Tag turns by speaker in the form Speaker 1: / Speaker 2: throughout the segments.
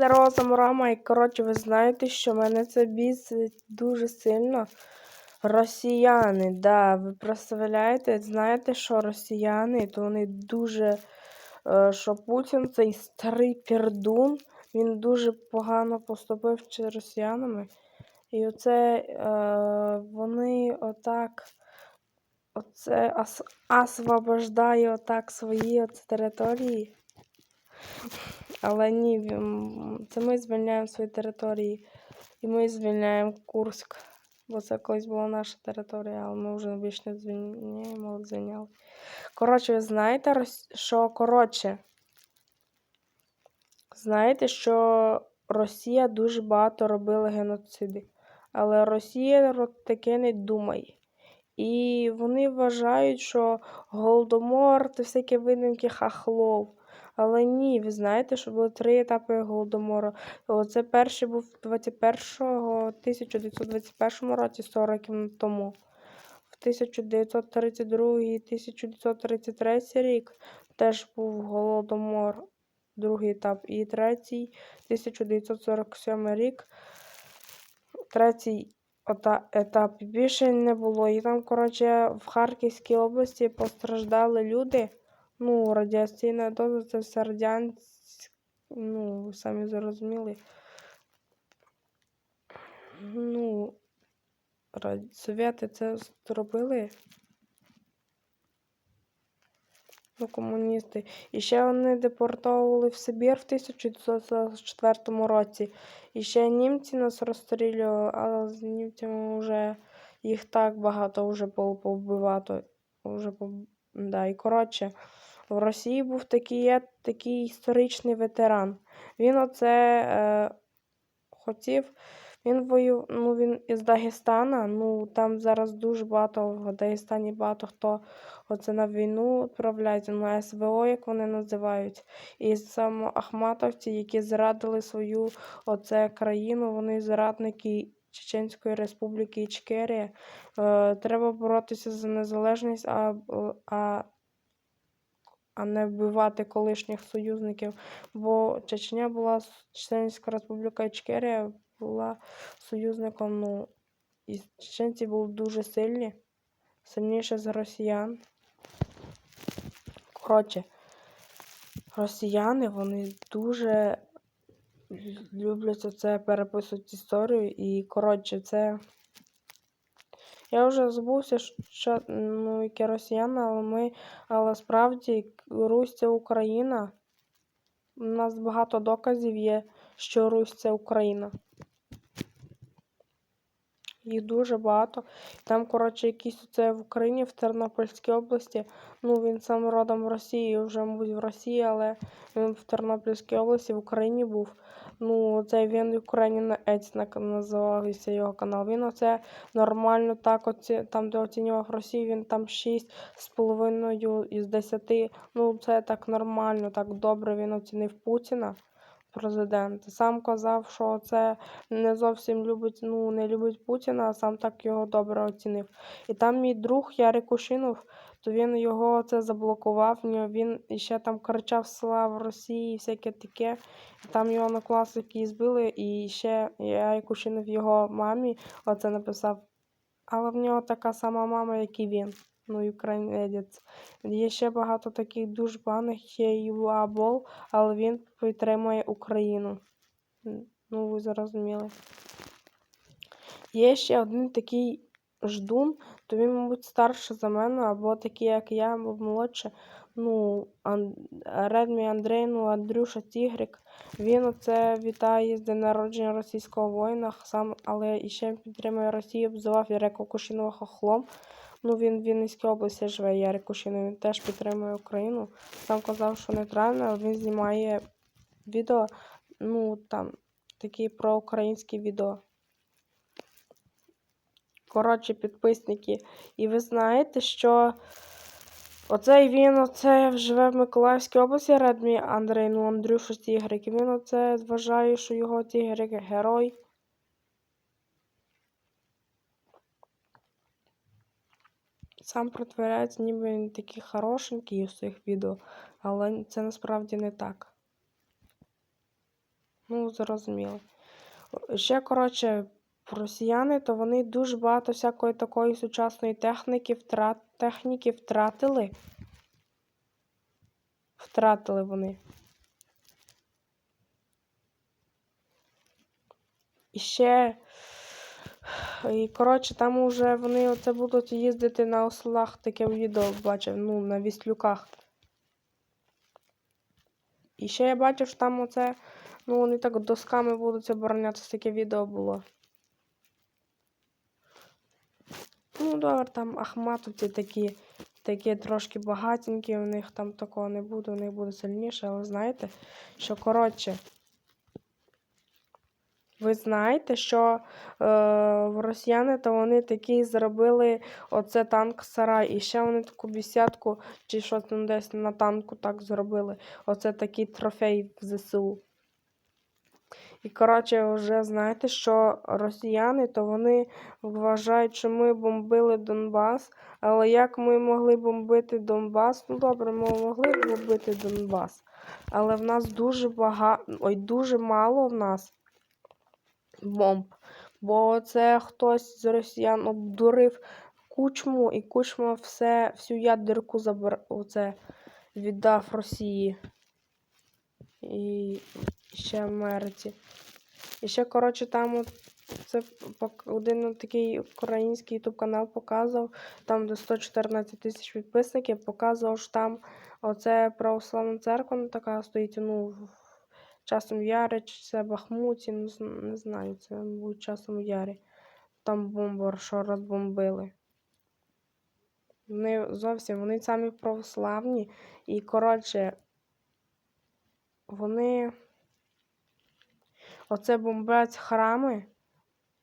Speaker 1: здорово, Самурама. І коротше, ви знаєте, що мене це бісить дуже сильно. Росіяни, да, ви представляєте, знаєте, що росіяни, то вони дуже, е, що Путін цей старий пердун, він дуже погано поступив з росіянами. І оце е, вони отак оце освобождає отак свої оце території. Але ні, це ми звільняємо свої території. І ми звільняємо Курськ. Бо це колись була наша територія, але ми вже більше не звільняємо, звільняли. Коротше, ви знаєте, що коротше. Знаєте, що Росія дуже багато робила геноциди. Але Росія таке не думає. І вони вважають, що Голодомор це всякі видумки хахлов. Але ні, ви знаєте, що було три етапи Голодомору. Оце перший був 21-го, 1921 році, 100 років тому. В 1932 і 1933 рік теж був Голодомор, другий етап. І третій 1947 рік. Третій етап більше не було. І там, коротше, в Харківській області постраждали люди. Ну, радіаційна доза це все радянське, ну, ви самі зрозуміли. Ну, ра- совєти це зробили. Ну, комуністи. І ще вони депортовували в Сибір в 1944 році. І ще німці нас розстрілювали, але з німцями вже їх так багато вже було повбивато. Вже пов... да. І коротше, в Росії був такий, такий історичний ветеран. Він оце е, хотів. Він воював, ну він із Дагестана. Ну там зараз дуже багато в Дагестані багато хто оце на війну відправляється, на СВО, як вони називають. І саме Ахматовці, які зрадили свою оце країну, вони зрадники Чеченської Республіки Ічкерія. Е, треба боротися за незалежність, а, а, а не вбивати колишніх союзників. Бо Чечня була Чеченська Республіка Ічкерія була союзником. Ну, і чеченці були дуже сильні, сильніше за росіян. Коротше, росіяни вони дуже люблять це переписувати історію. І, коротше, це. Я вже забувся, що ну, яке росіяни, але ми, але справді Русь це Україна. У нас багато доказів є, що Русь це Україна. Їх дуже багато. Там, коротше, якийсь це в Україні, в Тернопільській області. Ну, він сам родом в Росії, вже, мабуть, в Росії, але він в Тернопільській області, в Україні був. Ну, це він Україна Ецнак називався його канал. Він оце нормально так, оці, там, де оцінював Росію, він там 6,5 із 10. Ну, це так нормально, так добре він оцінив Путіна президент. Сам казав, що це не зовсім любить, ну, не любить Путіна, а сам так його добре оцінив. І там мій друг Ярик Кушинов, то він його це заблокував. Він ще там кричав слава Росії, і всяке таке. І там його на класики збили, і ще Ярик Кушинов його мамі оце написав. Але в нього така сама мама, як і він. Ну, українець. Є ще багато таких дуже поганих, є Юабол, але він підтримує Україну. Ну, ви зрозуміли. Є ще один такий ждун, то він, мабуть, старший за мене, або такий, як я, або молодше. Ну. Редмі Андрей, ну, Андрюша Тігрик. Він оце вітає з день народження російського воїна, сам, але іще підтримує Росію, обзивав Яреко Кушинова хохлом. Ну, він в Вінницькій області живе, Ярик Кушинов, він теж підтримує Україну. Сам казав, що нейтрально, але він знімає відео, ну, там, такі про українські відео. Коротше, підписники. І ви знаєте, що оцей він оце живе в Миколаївській області, Редмі Андрей, ну Андрюша Тігрик. І він оце вважає, що його Тігрик герой. Сам притворяється, ніби він такий хорошенький у своїх відео, але це насправді не так. Ну, зрозуміло. Ще, коротше, росіяни, то вони дуже багато всякої такої сучасної техніки, втрат... техніки втратили. Втратили вони. І ще. І, коротше, там уже вони оце будуть їздити на ослах, таке відео бачив, ну, на віслюках. І ще я бачив, що там оце, ну, вони так досками будуть оборонятися, таке відео було. Ну, добре, там Ахматовці такі, такі трошки багатенькі, у них там такого не буде, у них буде сильніше, але знаєте, що коротше. Ви знаєте, що е, росіяни то вони такі зробили оце танк сарай. І ще вони таку бісятку, чи що там десь на танку так зробили. Оце такий трофей в ЗСУ. І, коротше, вже знаєте, що росіяни, то вони вважають, що ми бомбили Донбас. Але як ми могли бомбити Донбас? Ну добре, ми могли бомбити Донбас. Але в нас дуже багато, ой, дуже мало в нас бомб. Бо це хтось з росіян обдурив кучму, і кучма все, всю ядерку забр... оце віддав Росії. І ще Америці. І ще, коротше, там от це один такий український ютуб канал показував, там де 114 тисяч підписників, показував, що там оце православна церква ну, така стоїть, ну, часом чи це Бахмуті, ну, не знаю, це мабуть часом Ярі. Там бомбар, що розбомбили. Вони зовсім вони самі православні. І, коротше, вони оце бомблять храми,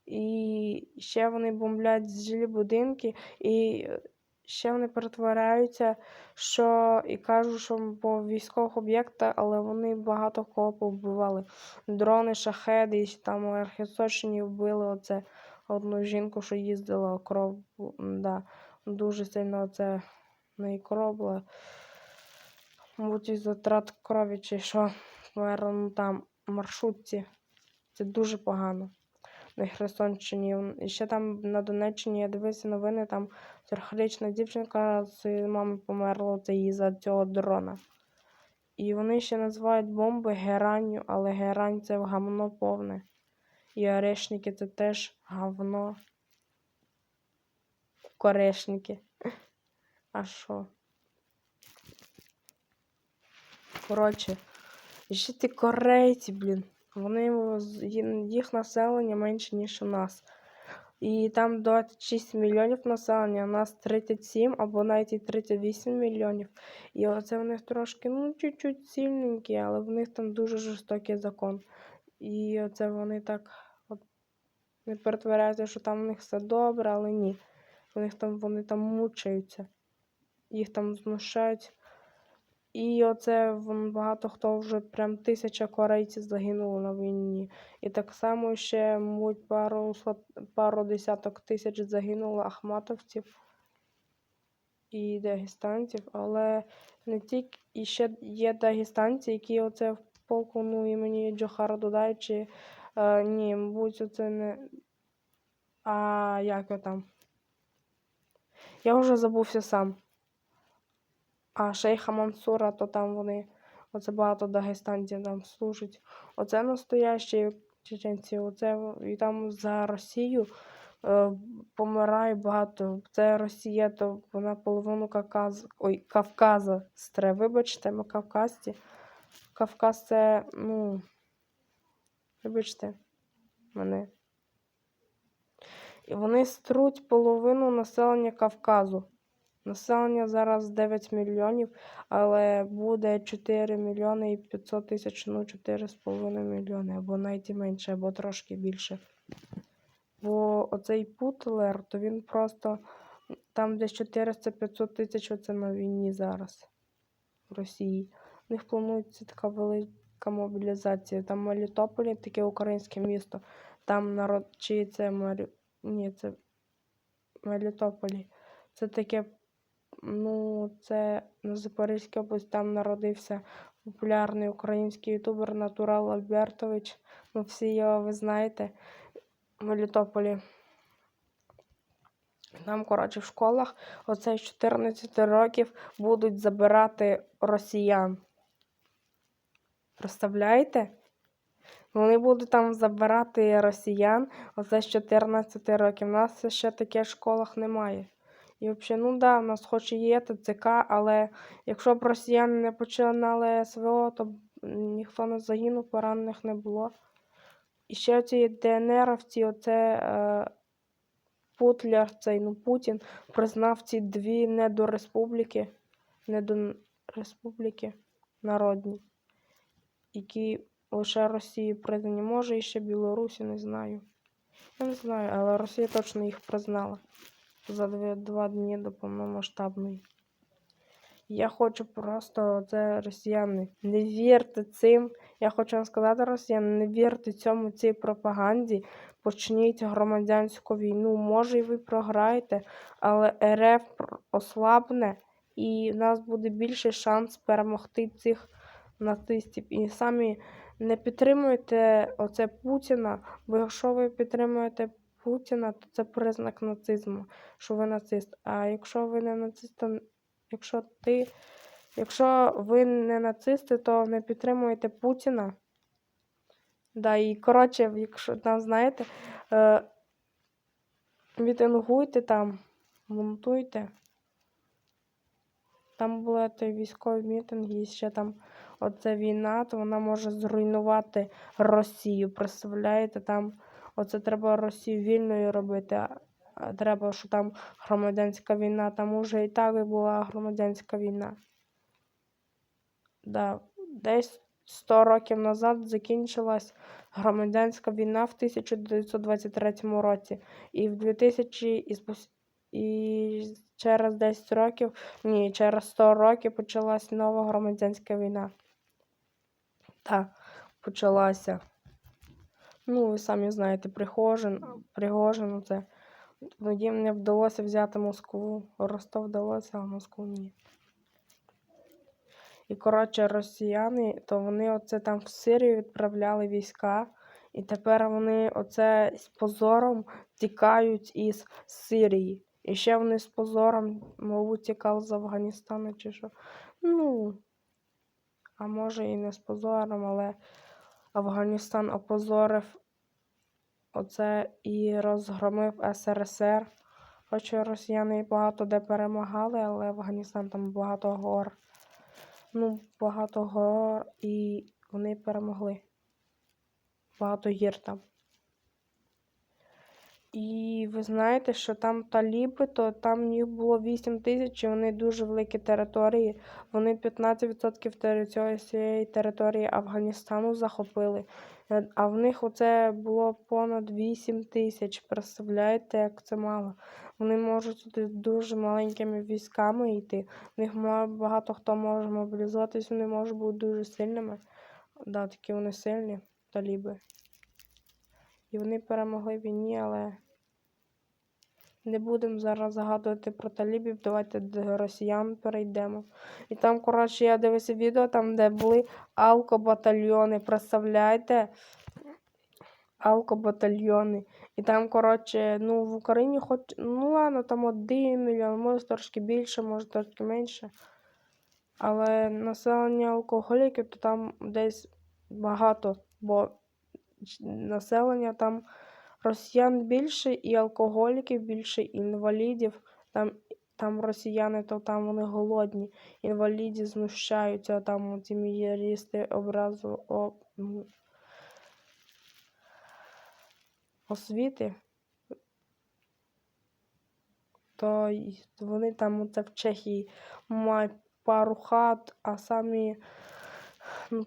Speaker 1: і ще вони бомблять жилі будинки, і ще вони перетворяються, що і кажуть, що по військових об'єктах, але вони багато кого повбивали. Дрони, шахеди, і там Херсонщині вбили оце одну жінку, що їздила кров. Да, Дуже сильно оце неї кров була. Мабуть, із затрат крові чи що, ну, там маршрутці. Це дуже погано на Херсонщині. І ще там на Донеччині я дивився новини, там трьохрічна дівчинка з мами померла це її за цього дрона. І вони ще називають бомби геранню, але герань це гавно повне. І орешники це теж говно. Корешники. А що? Коротше, ще ті корейці, блін. Вони їх населення менше, ніж у нас. І там 26 мільйонів населення, у нас 37 або навіть і 38 мільйонів. І оце в них трошки, ну, чуть-чуть сильненькі, але в них там дуже жорстокий закон. І оце вони так от не перетворяються, що там у них все добре, але ні. У них там вони там мучаються, їх там знущають. І оце багато хто вже прям тисяча корейців загинуло на війні. І так само ще, мабуть, пару пару десяток тисяч загинуло ахматовців і дагестанців, але не тільки і ще є дагестанці, які оце в полку ну, імені Джохара Дудаючи. Е, ні, мабуть, оце не. А як його там? Я вже забувся сам. А шейха Мансура, то там вони, оце багато дагестанців там служать. Оце настоящі чеченці, оце і там за Росію е, помирає багато. Це Росія, то вона половину Кавказ, ой, Кавказа стре. Вибачте, ми Кавказці. Кавказ це, ну, вибачте мене. І вони струть половину населення Кавказу. Населення зараз 9 мільйонів, але буде 4 мільйони і 500 тисяч, ну 4,5 мільйони, або навіть менше, або трошки більше. Бо оцей Путлер, то він просто там десь 400-500 тисяч оце на війні зараз в Росії. У них планується така велика мобілізація. Там Мелітополі, таке українське місто. Там народ чи це Марі... Ні, це Мелітополі. Це таке Ну, це на Запорізькій області там народився популярний український ютубер Натурал Альбертович. Ну, всі його ви знаєте в Мелітополі. Там, коротше, в школах оце з 14 років будуть забирати росіян. Представляєте? Вони будуть там забирати росіян оце з 14 років. У нас ще таке в школах немає. І взагалі, ну да, у нас хоч і є ТЦК, але якщо б росіяни не починали СВО, то ніхто не загинув, поранених не було. І ще ці ДНРовці, оце е, Путляр, цей ну Путін признав ці дві недореспубліки, недореспубліки народні, які лише Росії признані. Може, і ще Білорусі, не знаю. Я не знаю, але Росія точно їх признала за два дні до повномасштабної. Я хочу просто це росіяни. Не вірте цим. Я хочу вам сказати, росіяни, не вірте цьому цій пропаганді. Почніть громадянську війну. Може, і ви програєте, але РФ ослабне, і в нас буде більший шанс перемогти цих нацистів. І самі не підтримуйте оце Путіна, бо якщо ви підтримуєте Путіна, то це признак нацизму, що ви нацист. А якщо ви не нацист, якщо ти, якщо ви не нацисти, то не підтримуєте Путіна. Да, і коротше, якщо там, знаєте, е, мітингуйте там, монтуйте. Там були той військові мітинги, і ще там оця війна, то вона може зруйнувати Росію. Представляєте, там оце треба Росію вільною робити. А треба, що там громадянська війна. Там уже і так і була громадянська війна. Да, Десь 100 років назад закінчилась громадянська війна в 1923 році. І в 2000 і, через 10 років, ні, через 100 років почалась нова громадянська війна. Так, почалася. Ну, ви самі знаєте, Пригожин, Пригожин, це. Тоді мені вдалося взяти Москву. Ростов вдалося, а Москву ні. І, коротше, росіяни, то вони оце там в Сирію відправляли війська. І тепер вони оце з позором тікають із Сирії. І ще вони з позором, мабуть, тікали з Афганістану чи що. Ну, а може і не з позором, але Афганістан опозорив оце і розгромив СРСР. Хоча росіяни багато де перемагали, але Афганістан там багато гор. Ну, багато гор і вони перемогли. Багато гір там. І ви знаєте, що там таліби, то там їх було 8 тисяч, і вони дуже великі території. Вони 15% цієї території Афганістану захопили. Е, а в них оце було понад 8 тисяч. Представляєте, як це мало? Вони можуть туди дуже маленькими військами йти. В них багато хто може мобілізуватись, вони можуть бути дуже сильними. Да, такі вони сильні, таліби. І вони перемогли в війні, але не будемо зараз згадувати про талібів. Давайте до росіян перейдемо. І там, коротше, я дивився відео, там, де були алкобатальйони. Представляєте? Алкобатальйони. І там, коротше, ну, в Україні хоч. Ну ладно, там один мільйон, може трошки більше, може трошки менше. Але населення алкоголіків, то там десь багато, бо населення там росіян більше і алкоголіків більше, і інвалідів. Там там росіяни, то там вони голодні. Інваліді знущаються, там ці мієрісти образу о, освіти. То вони там це в Чехії мають пару хат, а самі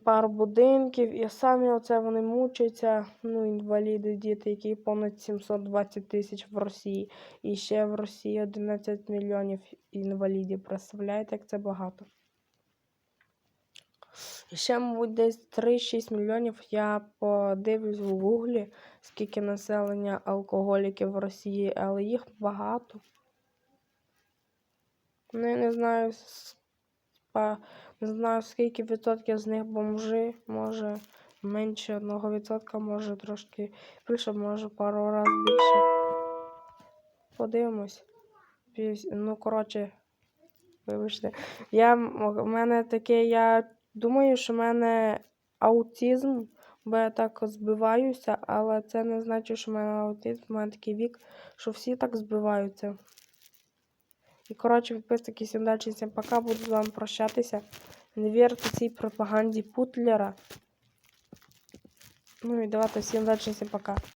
Speaker 1: пару будинків, і самі оце вони мучаться. Ну, інваліди, діти, які понад 720 тисяч в Росії. І ще в Росії 11 мільйонів інвалідів. Представляєте, як це багато? І ще, мабуть, десь 3-6 мільйонів я подивлюсь в гуглі, скільки населення алкоголіків в Росії, але їх багато. Ну, я не знаю, па, не знаю скільки відсотків з них бомжи, може менше одного відсотка, може трошки більше, може пару разів більше. Подивимось. Ну, коротше, вибачте. Я, у мене таке, я думаю, що в мене аутизм, бо я так збиваюся, але це не значить, що в мене аутизм, в мене такий вік, що всі так збиваються. І, коротше, підписники, всім далі, всім пока, буду з вами прощатися. Не вірте цій пропаганді Путлера. Ну і давайте всім далі, всім пока.